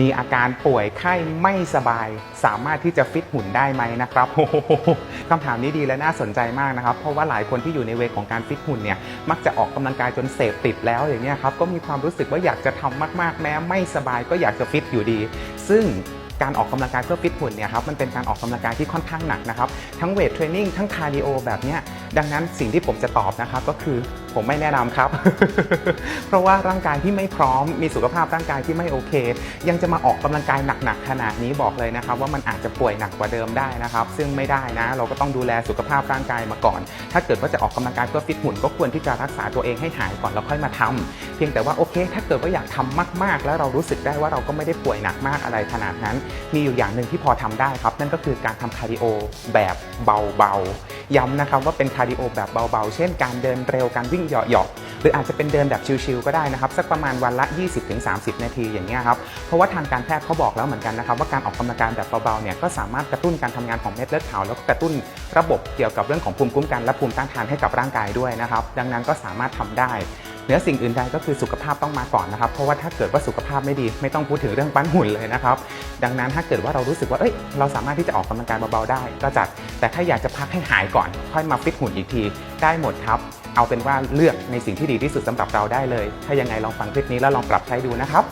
มีอาการป่วยไข้ไม่สบาย สามารถที่จะฟิตหุ่นได้ไหมนะครับโอ้โหคำถามนี้ดีและน่าสนใจมากนะครับ เพราะว่าหลายคนที่อยู่ในเวของการฟิตหุ่นเนี่ยมักจะออกกำลังกายจนเสพติดแล้วอย่างเงี้ยครับก็มีความรู้สึกว่าอยากจะทำมาก ๆ แม้ไม่สบายก็อยากจะฟิตอยู่ดี ซึ่งการออกกำลังกายเพื่อฟิตหุ่นเนี่ยครับมันเป็นการออกกำลังกายที่ค่อนข้างหนักนะครับทั้งเวทเทรนนิ่งทั้งคาร์ดิโอแบบเนี้ย ดังนั้นสิ่งที่ผมจะตอบนะครับก็คือผมไม่แนะนำครับ เพราะว่าร่างกายที่ไม่พร้อมมีสุขภาพร่างกายที่ไม่โอเค ยังจะมาออกกำลังกายหนักๆขนาดนี้บอกเลยนะครับ ว่ามันอาจจะป่วยหนักกว่าเดิมได้นะครับ ซึ่งไม่ได้นะ เราก็ต้องดูแลสุขภาพร่างกายมาก่อน ถ้าเกิดว่าจะออกกำลังกายเพื่อฟิตหุ่นก็ควรที่จะรักษาตัวเองให้หายก่อนแล้วค่อยมาทำเพียงแต่ว่าโอเค ถ้าเกิดว่าอยากทำมาก ๆ แล้วเรารู้สึกได้ว่าเราก็ไม่ได้ป่วยหนักมากอะไรขนาดนั้น มีอยู่อย่างหนึ่งที่พอทำได้ครับ นั่นก็คือการทำคาร์ดิโอแบบเบาๆ ย้ำนะครับว่าเป็นคาร์ดิโอแบบเบาๆ เช่นการเดินเร็วการวิ่งเหยาะๆหรืออาจจะเป็นเดินแบบชิลๆก็ได้นะครับ สักประมาณวันละ 20-30 นาทีอย่างเงี้ยครับ เพราะว่าทางการแพทย์เขาบอกแล้วเหมือนกันนะครับ ว่าการออกกำลังกายแบบเบาๆเนี่ยก็สามารถกระตุ้นการทำงานของเม็ดเลือดขาวแล้วก็กระตุ้นระบบเกี่ยวกับเรื่องของภูมิคุ้มกันและภูมิต้านทานให้กับร่างกายด้วยนะครับ ดังนั้นก็สามารถทำได้เนื้อสิ่งอื่นใดก็คือสุขภาพต้องมาก่อนนะครับ เพราะว่าถ้าเกิดว่าสุขภาพไม่ดี ไม่ต้องพูดถึงเรื่องปั้นหุ่นเลยนะครับ ดังนั้นถ้าเกิดว่าเรารู้สึกว่าเอ้ยเราสามารถที่จะออกกำลังกายเบาๆได้ ก็จัด แต่ถ้าอยากจะพักให้หายก่อนค่อยมาฟิตหุ่นอีกที ได้หมดครับ เอาเป็นว่าเลือกในสิ่งที่ดีที่สุดสำหรับเราได้เลย ถ้ายังไงลองฟังคลิปนี้แล้วลองปรับใช้ดูนะครับ